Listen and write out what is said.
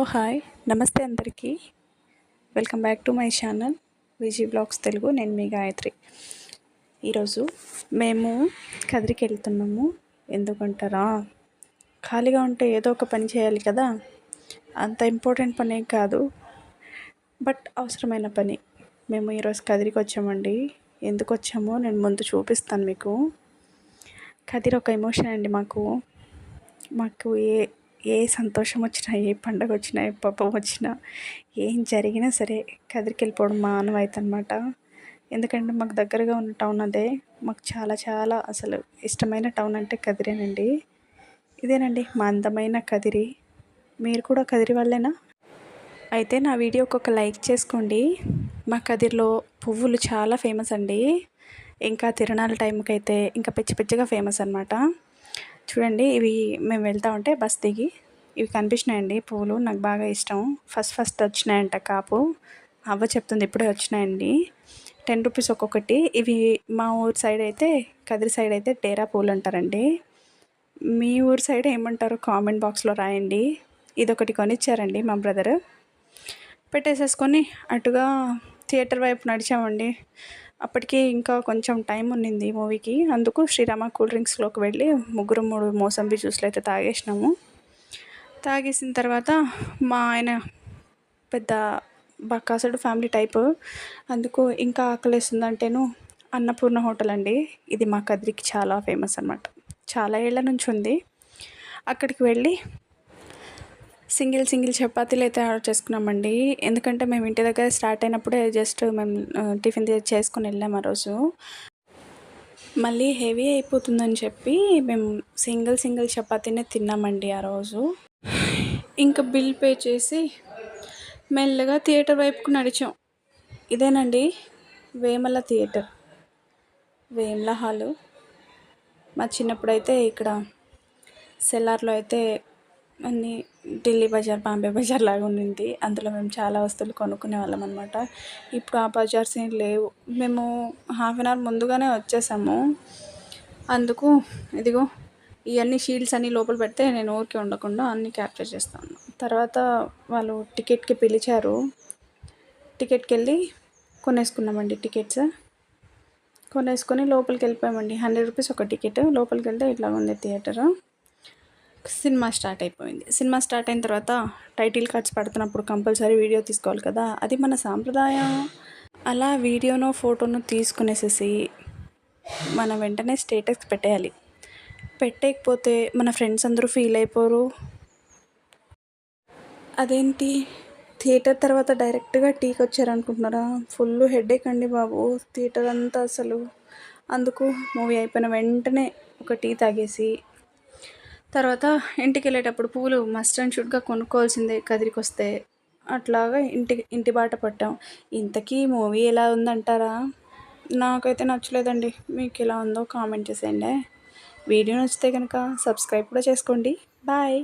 Hello hi. నమస్తే అందరికీ. Welcome back to my channel Viji vlogs Telugu. నేను మీ గాయత్రి. ఈరోజు మేము కదిరికి వెళ్తున్నాము. ఎందుకంటారా? ఖాళీగా ఉంటే ఏదో ఒక పని చేయాలి కదా? అంత ఇంపార్టెంట్ పని కాదు. బట్ అవసరమైన పని. మేము ఈరోజు కదిరికి వచ్చామండి. ఎందుకు వచ్చామో నేను ముందు చూపిస్తాను మీకు. కదిరి ఒక ఎమోషన్ అండి మాకు. మాకు ఏ ఏ సంతోషం వచ్చినా ఏ పండగ వచ్చినా ఏ పాపం వచ్చినా ఏం జరిగినా సరే కదిరికి వెళ్ళిపోవడం మా అనమాట ఎందుకంటే మాకు దగ్గరగా ఉన్న టౌన్ అదే. మాకు చాలా చాలా అసలు ఇష్టమైన టౌన్ అంటే కదిరేనండి. ఇదేనండి మా అందమైన కదిరి. మీరు కూడా కదిరి వాళ్ళేనా? అయితే నా వీడియోకి ఒక లైక్ చేసుకోండి. మా కదిరిలో పువ్వులు చాలా ఫేమస్ అండి. ఇంకా తిరణాల టైంకి అయితే ఇంకా పిచ్చి పిచ్చిగా ఫేమస్ అనమాట చూడండి ఇవి మేము వెళ్తా ఉంటే బస్ దిగి. ఇవి కనిపించినాయండి పువ్వులు నాకు బాగా ఇష్టం. ఫస్ట్ ఫస్ట్ వచ్చినాయంట కాపు. అవ్వ చెప్తుంది ఇప్పుడే వచ్చినాయండి. టెన్ రూపీస్ ఒక్కొక్కటి. ఇవి మా ఊరి సైడ్ అయితే కదిరి సైడ్ అయితే డేరా పూలు అంటారండి. మీ ఊరు సైడ్ ఏమంటారు కామెంట్ బాక్స్లో రాయండి. ఇదొకటి కొనిచ్చారండి మా బ్రదర్. పెట్టేసేసుకొని అటుగా థియేటర్ వైపు నడిచామండి. అప్పటికి ఇంకా కొంచెం టైం ఉన్నింది మూవీకి. అందుకు శ్రీరామ కూల్ డ్రింక్స్లోకి వెళ్ళి ముగ్గురు మూడు మోసంబి జ్యూస్లు అయితే తాగేసినాము. తాగేసిన తర్వాత మా ఆయన పెద్ద బక్కాసుడు ఫ్యామిలీ టైపు. అందుకు ఇంకా ఆకలిస్తుందంటేను అన్నపూర్ణ హోటల్ అండి. ఇది మా కదిరికి చాలా ఫేమస్ అనమాట చాలా ఏళ్ళ నుంచి ఉంది. అక్కడికి వెళ్ళి సింగిల్ సింగిల్ చపాతీలు అయితే ఆర్డర్ చేసుకున్నామండి. ఎందుకంటే మేము ఇంటి దగ్గర స్టార్ట్ అయినప్పుడే జస్ట్ మేము టిఫిన్ చేసుకుని వెళ్ళాము ఆ రోజు. మళ్ళీ హెవీ అయిపోతుందని చెప్పి మేము సింగిల్ సింగిల్ చపాతీనే తిన్నామండి ఆ రోజు. ఇంకా బిల్ పే చేసి మెల్లగా థియేటర్ వైపుకు నడిచాం. ఇదేనండి వేమల థియేటర్. వేమల హాలు. మా చిన్నప్పుడైతే ఇక్కడ సెల్లార్లో అయితే అన్నీ ఢిల్లీ బజార్ బాంబే బజార్ లాగా ఉండింది. అందులో మేము చాలా వస్తువులు కొనుక్కునే వాళ్ళం అనమాట ఇప్పుడు ఆ బజార్స్ ఏం లేవు. మేము హాఫ్ అన్ అవర్ ముందుగానే వచ్చేసాము. అందుకు ఇదిగో ఇవన్నీ షీల్డ్స్ అన్నీ లోపల పెడితే నేను ఊరికే ఉండకుండా అన్నీ క్యాప్చర్ చేస్తాను. తర్వాత వాళ్ళు టికెట్కి పిలిచారు. టికెట్కి వెళ్ళి కొనేసుకున్నామండి టికెట్స్. కొనేసుకొని లోపలికి వెళ్ళిపోయామండి. హండ్రెడ్ రూపీస్ ఒక టికెట్. లోపలికి వెళ్తే ఇట్లా ఉంది థియేటర్. సినిమా స్టార్ట్ అయిపోయింది. సినిమా స్టార్ట్ అయిన తర్వాత టైటిల్ కార్డ్స్ పడుతున్నప్పుడు కంపల్సరీ వీడియో తీసుకోవాలి కదా. అది మన సాంప్రదాయం. అలా వీడియోనో ఫోటోను తీసుకునేసేసి మనం వెంటనే స్టేటస్ పెట్టేయాలి. పెట్టేయకపోతే మన ఫ్రెండ్స్ అందరూ ఫీల్ అయిపోరు. అదేంటి? థియేటర్ తర్వాత డైరెక్ట్గా టీకి వచ్చారనుకుంటున్నారా? ఫుల్ హెడేక్ అండి బాబు. థియేటర్ అంతా అసలు. అందుకు మూవీ అయిపోయిన వెంటనే ఒక టీ తాగేసి తర్వాత ఇంటికి వెళ్ళేటప్పుడు పూలు మస్ట్ అండ్ షుడ్గా కొనుక్కోవాల్సిందే కదిరికి వస్తే అట్లాగా ఇంటికి ఇంటి బాట పట్టాం. ఇంతకీ మూవీ ఎలా ఉందంటారా? నాకైతే నచ్చలేదండి. మీకు ఎలా ఉందో కామెంట్ చేసేయండి. వీడియో నచ్చితే కనుక సబ్స్క్రైబ్ కూడా చేసుకోండి. బాయ్.